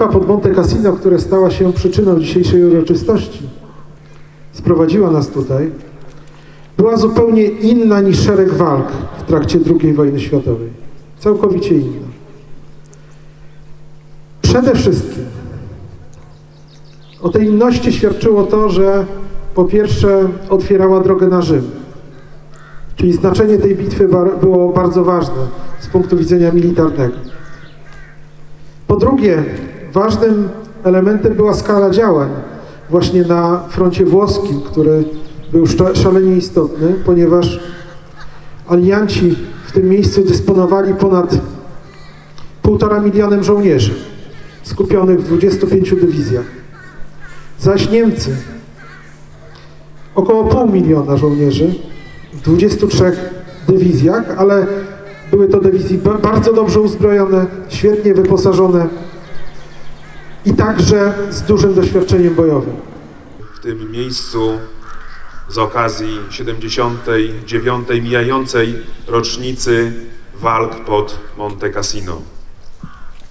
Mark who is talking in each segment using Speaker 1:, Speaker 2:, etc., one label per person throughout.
Speaker 1: Bitwa pod Monte Cassino, która stała się przyczyną dzisiejszej uroczystości, sprowadziła nas tutaj, była zupełnie inna niż szereg walk w trakcie II wojny światowej. Całkowicie inna. Przede wszystkim o tej inności świadczyło to, że po pierwsze otwierała drogę na Rzym. Czyli znaczenie tej bitwy było bardzo ważne z punktu widzenia militarnego. Po drugie, ważnym elementem była skala działań właśnie na froncie włoskim, który był szalenie istotny, ponieważ alianci w tym miejscu dysponowali ponad półtora milionem żołnierzy skupionych w 25 dywizjach. Zaś Niemcy około pół miliona żołnierzy w 23 dywizjach, ale były to dywizje ba- bardzo dobrze uzbrojone, świetnie wyposażone i także z dużym doświadczeniem bojowym.
Speaker 2: w tym miejscu z okazji 79. mijającej rocznicy walk pod Monte Cassino.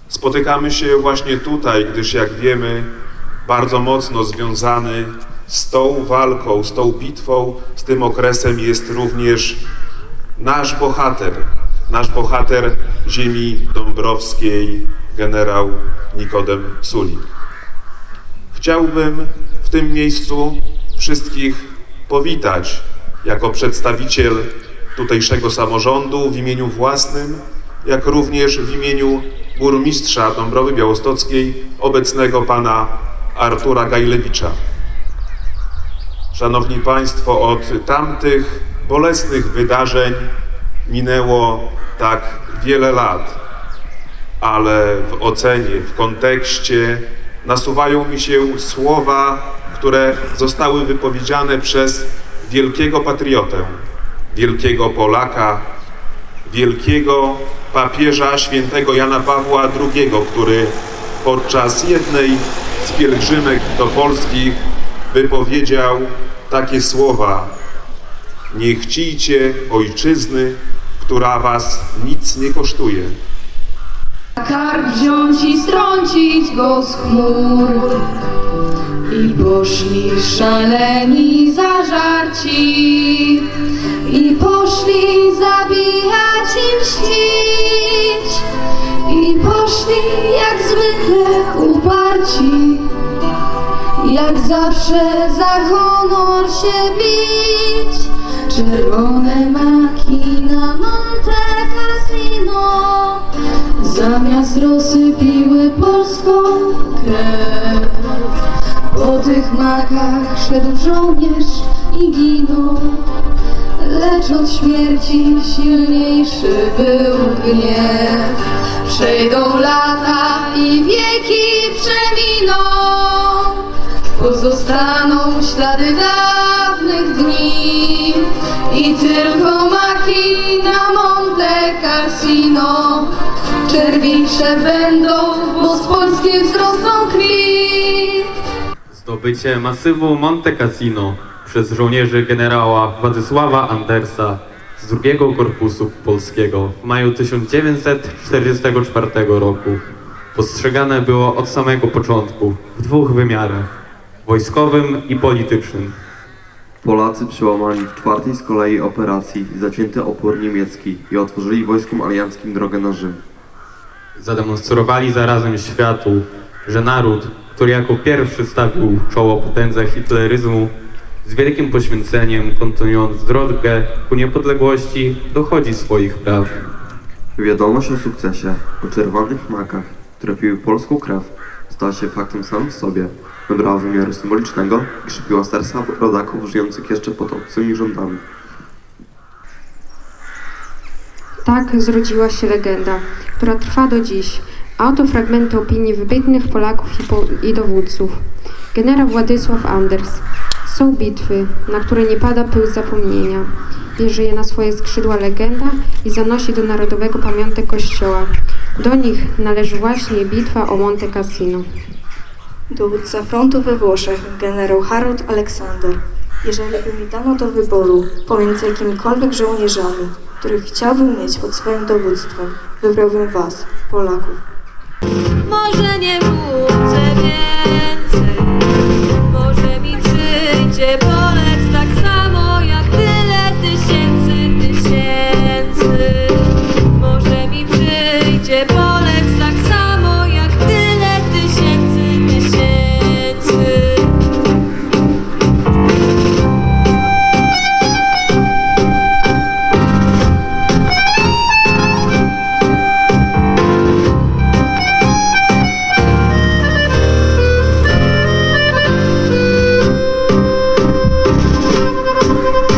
Speaker 2: Spotykamy się właśnie tutaj, gdyż jak wiemy, bardzo mocno związany z tą walką, z tą bitwą, z tym okresem jest również nasz bohater, nasz bohater ziemi dąbrowskiej, generał Nikodem Sulik. Chciałbym w tym miejscu wszystkich powitać jako przedstawiciel tutejszego samorządu w imieniu własnym, jak również w imieniu burmistrza Dąbrowy Białostockiej, obecnego pana Artura Gajlewicza. Szanowni Państwo, od tamtych bolesnych wydarzeń minęło tak wiele lat ale w ocenie, w kontekście nasuwają mi się słowa, które zostały wypowiedziane przez wielkiego patriotę, wielkiego Polaka, wielkiego papieża świętego Jana Pawła II, który podczas jednej z pielgrzymek do Polski wypowiedział takie słowa: Nie chcijcie ojczyzny, która was nic nie kosztuje.
Speaker 3: Karp wziąć i strącić go z chmur. I poszli szaleni zażarci. I poszli zabijać i mścić. I poszli jak zwykle uparci. Jak zawsze za honor się bić. Czerwone maki tych makach szedł żołnierz i ginął. Lecz od śmierci silniejszy był gniew. Przejdą lata i wieki przeminą. Pozostaną ślady dawnych dni. I tylko maki na Monte Cassino Czerwisze będą, bo z polskiej wzrosną
Speaker 4: Zdobycie masywu Monte Cassino przez żołnierzy generała Władysława Andersa z drugiego Korpusu Polskiego w maju 1944 roku postrzegane było od samego początku w dwóch wymiarach wojskowym i politycznym.
Speaker 5: Polacy przełamali w czwartej z kolei operacji zacięty opór niemiecki i otworzyli wojskom alianckim drogę na Rzym.
Speaker 4: Zademonstrowali zarazem światu, że naród, który jako pierwszy stawił czoło potędze hitleryzmu, z wielkim poświęceniem, kontynuując drogę ku niepodległości, dochodzi swoich praw.
Speaker 5: Wiadomość o sukcesie, o czerwonych makach, które piły polską krew, stała się faktem samym w sobie. Nabrała wymiaru symbolicznego i krzepiła serca rodaków żyjących jeszcze pod obcymi rządami.
Speaker 6: Tak zrodziła się legenda, która trwa do dziś, a oto fragmenty opinii wybitnych Polaków i, dowódców. Generał Władysław Anders. Są bitwy, na które nie pada pył zapomnienia. Bierze na swoje skrzydła legenda i zanosi do narodowego pamiątek kościoła. Do nich należy właśnie bitwa o Monte Cassino.
Speaker 7: Dowódca frontu we Włoszech, generał Harold Alexander. Jeżeli by mi dano do wyboru pomiędzy jakimikolwiek żołnierzami, których chciałbym mieć pod swoim dowództwem, wybrałbym was, Polaków.
Speaker 8: Może nie budzę więcej. Thank you.